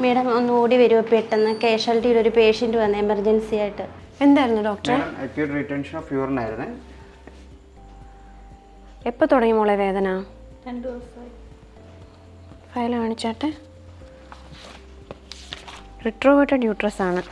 Madam ഒന്ന് ഓടി വരുമോ പെട്ടെന്ന് കാഷ്വാലിറ്റിയിൽ ഒരു പേഷ്യന്റ് വന്ന എമർജൻസി ആയിട്ട്. എന്തായിരുന്നു doctor acute retention of urine ആയിരുന്നു. എപ്പോൾ തുടങ്ങി മോളെ വേദന? രണ്ട് ദിവസമായി. ഫയൽ കാണിച്ചാട്ടെ? റിട്രോവേറ്റഡ് യൂട്രസ് ആണ്.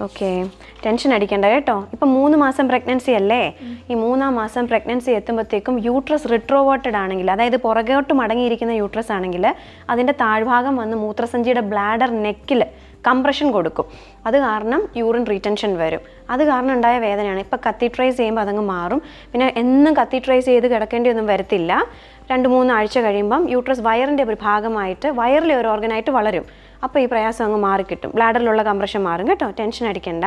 ഓക്കെ ടെൻഷൻ അടിക്കണ്ട കേട്ടോ. ഇപ്പം മൂന്ന് മാസം പ്രഗ്നൻസി അല്ലേ? ഈ മൂന്നാം മാസം പ്രഗ്നൻസി എത്തുമ്പോഴത്തേക്കും യൂട്രസ് റിട്രോവേർട്ടഡ് ആണെങ്കിൽ അതായത് പുറകോട്ട് മടങ്ങിയിരിക്കുന്ന യൂട്രസ് ആണെങ്കിൽ അതിന്റെ താഴ്ഭാഗം വന്ന് മൂത്രസഞ്ചിയുടെ ബ്ലാഡർ നെക്കിൽ കംപ്രഷൻ കൊടുക്കും. അത് കാരണം യൂറിൻ റീറ്റൻഷൻ വരും. അത് കാരണം ഉണ്ടായ വേദനയാണ്. ഇപ്പോൾ കത്തിട്രൈസ് ചെയ്യുമ്പോൾ അതങ്ങ് മാറും. പിന്നെ എന്നും കത്തിട്രൈസ് ചെയ്ത് കിടക്കേണ്ടി ഒന്നും വരത്തില്ല. രണ്ട് മൂന്ന് ആഴ്ച കഴിയുമ്പം യൂട്രസ് വയറിന്റെ ഒരു ഭാഗമായിട്ട് വയറിലെ ഒരു ഓർഗനായിട്ട് വളരും. അപ്പോൾ ഈ പ്രയാസം അങ്ങ് മാറിക്കിട്ടും. ബ്ലാഡറിലുള്ള കംപ്രഷൻ മാറും. കേട്ടോ? ടെൻഷൻ അടിക്കണ്ട.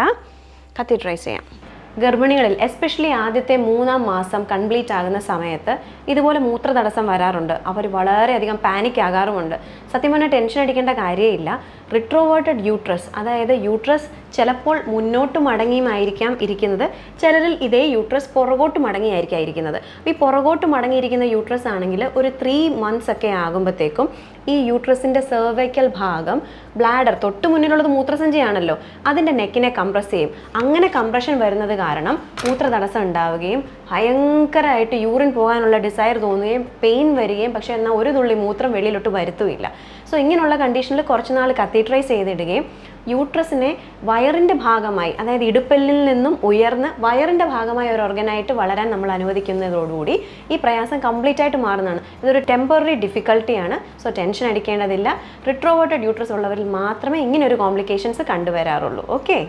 കത്തിട്രൈസ് ചെയ്യാം. ഗർഭിണികളിൽ എസ്പെഷ്യലി ആദ്യത്തെ മൂന്നാം മാസം കംപ്ലീറ്റ് ആകുന്ന സമയത്ത് ഇതുപോലെ മൂത്ര തടസ്സം വരാറുണ്ട്. അവർ വളരെയധികം പാനിക് ആകാറുമുണ്ട്. സത്യം പറഞ്ഞാൽ ടെൻഷൻ അടിക്കേണ്ട കാര്യമില്ല. റിട്രോവേർട്ടഡ് യൂട്രസ് അതായത് യൂട്രസ് ചിലപ്പോൾ മുന്നോട്ട് മടങ്ങിയുമായിരിക്കാം ഇരിക്കുന്നത്. ചിലരിൽ ഇതേ യൂട്രസ് പുറകോട്ട് മടങ്ങിയായിരിക്കാം ഇരിക്കുന്നത്. ഈ പുറകോട്ട് മടങ്ങിയിരിക്കുന്ന യൂട്രസ് ആണെങ്കിൽ ഒരു ത്രീ മന്ത്സ് ഒക്കെ ആകുമ്പോഴത്തേക്കും ഈ യൂട്രസിന്റെ സെർവൈക്കൽ ഭാഗം ബ്ലാഡർ തൊട്ട് മുന്നിലുള്ളത് മൂത്രസഞ്ചിയാണല്ലോ. അതിന്റെ നെക്കിനെ കംപ്രസ് ചെയ്യും. അങ്ങനെ കംപ്രഷൻ വരുന്നത് കാരണം മൂത്ര തടസ്സം ഉണ്ടാവുകയും ഭയങ്കരമായിട്ട് യൂറിൻ പോകാനുള്ള ഡിസയർ തോന്നുകയും പെയിൻ വരികയും പക്ഷെ എന്നാൽ ഒരു തുള്ളി മൂത്രം വെളിയിലോട്ട് വരുത്തുകയില്ല. സോ ഇങ്ങനെയുള്ള കണ്ടീഷനിൽ കുറച്ച് നാൾ കത്തീട്രൈസ് ചെയ്തിടുകയും യൂട്രസിനെ വയറിന്റെ ഭാഗമായി അതായത് ഇടുപ്പല്ലിൽ നിന്നും ഉയർന്ന് വയറിന്റെ ഭാഗമായ ഒരു ഓർഗനായിട്ട് വളരാൻ നമ്മൾ അനുവദിക്കുന്നതോടുകൂടി ഈ പ്രയാസം കംപ്ലീറ്റ് ആയിട്ട് മാറുന്നതാണ്. ഇതൊരു ടെമ്പററി ഡിഫിക്കൽട്ടിയാണ് സോ ടെൻഷൻ അടിക്കേണ്ടതില്ല. റിട്രോവേർട്ടഡ് യൂട്രസ് ഉള്ളവരിൽ മാത്രമേ ഇങ്ങനെ ഒരു കോംപ്ലിക്കേഷൻസ് കണ്ടുവരാറുള്ളൂ. ഓക്കെ